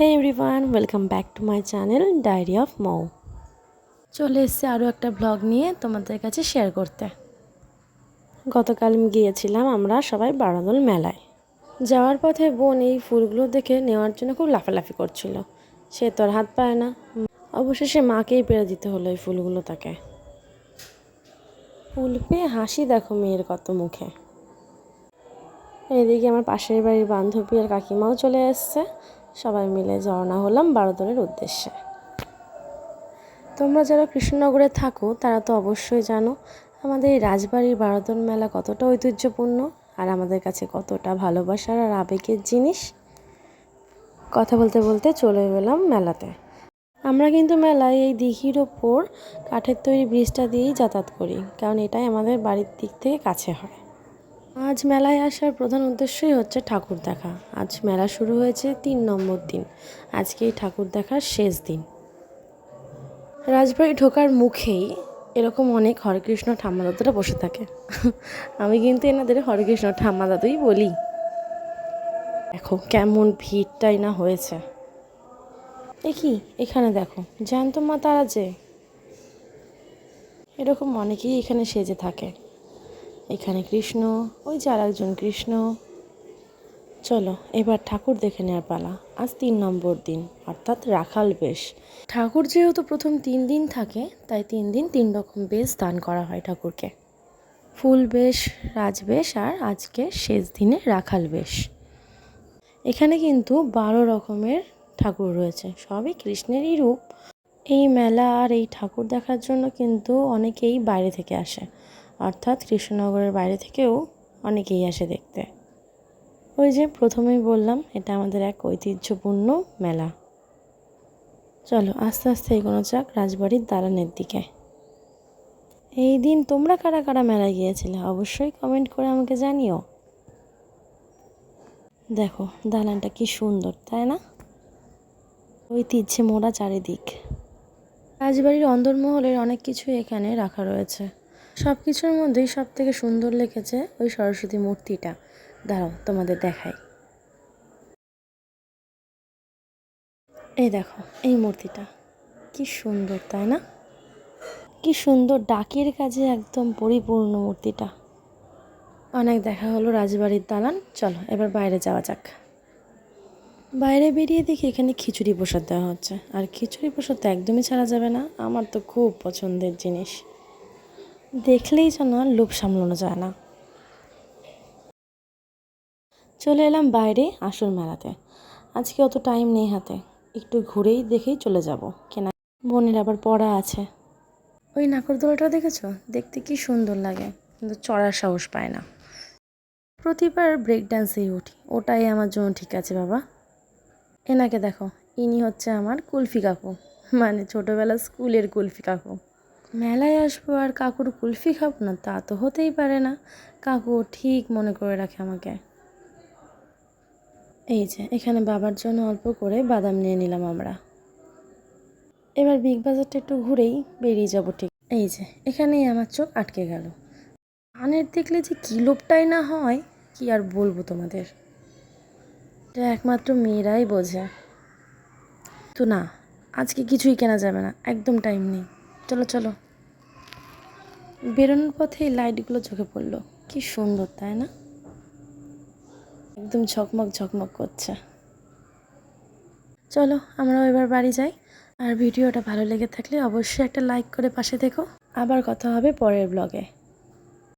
Hey everyone welcome back to my channel diary of Mou চলে এসেছে আরও একটা ব্লগ নিয়ে তোমাদের কাছে শেয়ার করতে। গতকাল গিয়েছিলাম আমরা সবাই বারাদল মেলায়। যাওয়ার পথে বোন এই ফুলগুলো দেখে নেওয়ার জন্য খুব লাফালাফি করছিল। সে তো আর হাত পায় না। অবশেষে মাকেই পেরে দিতে হলো এই ফুলগুলো তাকে ফুল পেয়ে হাসি দেখো মেয়ের কত মুখে। এদিকে আমার পাশের বাড়ির বান্ধবী আর কাকিমাও চলে এসছে। সবাই মিলে রওনা হলাম বারোদলের উদ্দেশ্যে। তোমরা যারা কৃষ্ণনগরে থাকো, তারা তো অবশ্যই জানো, আমাদের এই রাজবাড়ির বারোদল মেলা কতটা ঐতিহ্যপূর্ণ আর আমাদের কাছে কতটা ভালোবাসার আর আবেগের জিনিস। কথা বলতে বলতে চলে গেলাম মেলাতে। আমরা কিন্তু মেলায় এই দিঘির ওপর কাঠের তৈরি ব্রিজটা দিয়েই যাতায়াত করি, কারণ এটাই আমাদের বাড়ির দিক থেকে কাছে হয়। আজ মেলায় আসার প্রধান উদ্দেশ্যই হচ্ছে ঠাকুর দেখা। আজ মেলা শুরু হয়েছে তিন নম্বর দিন। আজকে এই ঠাকুর দেখার শেষ দিন। রাজবাড়ি ঢোকার মুখেই এরকম অনেক হরেকৃষ্ণ ঠাম্মা দাদুরা বসে থাকে। আমি কিন্তু এনাদের হরেকৃষ্ণ ঠাম্মা দাদুই বলি। দেখো কেমন ভিড়টাই না হয়েছে। এ কি? এখানে দেখো, জ্যান্ত মা তারা যে। এরকম অনেকেই এখানে সেজে থাকে। এখানে কৃষ্ণ, ওই যে আর একজন কৃষ্ণ। চলো, এবার ঠাকুর দেখে নেওয়ার পালা। আজ তিন নম্বর দিন, অর্থাৎ রাখাল বেশ। ঠাকুর যেহেতু প্রথম তিন দিন থাকে, তাই তিন দিন তিন রকম বেশ দান করা হয় ঠাকুরকে। ফুল বেশ রাজবেশ আর আজকে শেষ দিনে রাখাল বেশ। এখানে কিন্তু বারো রকমের ঠাকুর রয়েছে, সবই কৃষ্ণেরই রূপ। এই মেলা আর এই ঠাকুর দেখার জন্য কিন্তু অনেকেই বাইরে থেকে আসে। অর্থাৎ কৃষ্ণনগরের বাইরে থেকেও অনেকেই আসে দেখতে। ওই যে প্রথমেই বললাম, এটা আমাদের এক ঐতিহ্যপূর্ণ মেলা। চলো, আস্তে আস্তে এগোনো যাক রাজবাড়ির দালানের দিকে। এই দিন তোমরা কারা কারা মেলায় গিয়েছিলে, অবশ্যই কমেন্ট করে আমাকে জানিও। দেখো, দালানটা কি সুন্দর, তাই না? ঐতিহ্যে মোড়া চারিদিক। রাজবাড়ির অন্দরমহলের অনেক কিছুই এখানে রাখা রয়েছে। সব কিছুর মধ্যেই সব থেকে সুন্দর লেগেছে ওই সরস্বতী মূর্তিটা। দাঁড়াও, তোমাদের দেখাই। এই দেখো, এই মূর্তিটা। কি সুন্দর, তাই না? কি সুন্দর ডাকের কাজে একদম পরিপূর্ণ মূর্তিটা। অনেক দেখা হলো রাজবাড়ির দালান। চলো, এবার বাইরে যাওয়া যাক। বাইরে বেরিয়ে দেখি এখানে খিচুড়ি প্রসাদ দেওয়া হচ্ছে। আর খিচুড়ি প্রসাদ তো একদমই ছাড়া যাবে না। আমার তো খুব পছন্দের জিনিস। দেখলেই যেন লোভ সামলানো যায় না। চলে এলাম বাইরে আসল মেলাতে। আজকে অত টাইম নেই হাতে। একটু ঘুরেই দেখেই চলে যাব। কেনা বোনের আবার পড়া আছে। ওই নাকরদোলাটা দেখেছ? দেখতে কি সুন্দর লাগে। কিন্তু চড়ার সাহস পায় না। প্রতিবার ব্রেক ডান্সেই উঠি। ওটাই আমার জন্য ঠিক আছে, বাবা। এনাকে দেখো। ইনি হচ্ছে আমার কুলফি কাকু। মানে ছোটোবেলা স্কুলের কুলফি কাকু। মেলায় আসব আর কাকুর কুলফি খাব না, তা তো হতেই পারে না। কাকু ঠিক মনে করে রাখে আমাকে। এই যে, এখানে বাবার জন্য অল্প করে বাদাম নিয়ে নিলাম আমরা। এবার বিগ বাজারটা একটু ঘুরেই বেরিয়ে যাব ঠিক। এই যে, এখানেই আমার চোখ আটকে গেল। কানের দেখলে যে কী লোভটাই না হয়, কি আর বলব তোমাদের? এটা একমাত্র মেয়েরাই বোঝে। তো না, আজকে কিছুই কেনা যাবে না, একদম টাইম নেই। চলো চলো। বেরোনোর পথে এই লাইটগুলো চোখে পড়ল। কি সুন্দর, তাই না? একদম ঝকমক ঝকমক করছে। চলো, আমরাও এবার বাড়ি যাই। আর ভিডিওটা ভালো লেগে থাকলে অবশ্যই একটা লাইক করে পাশে থেকো। আবার কথা হবে পরের ব্লগে।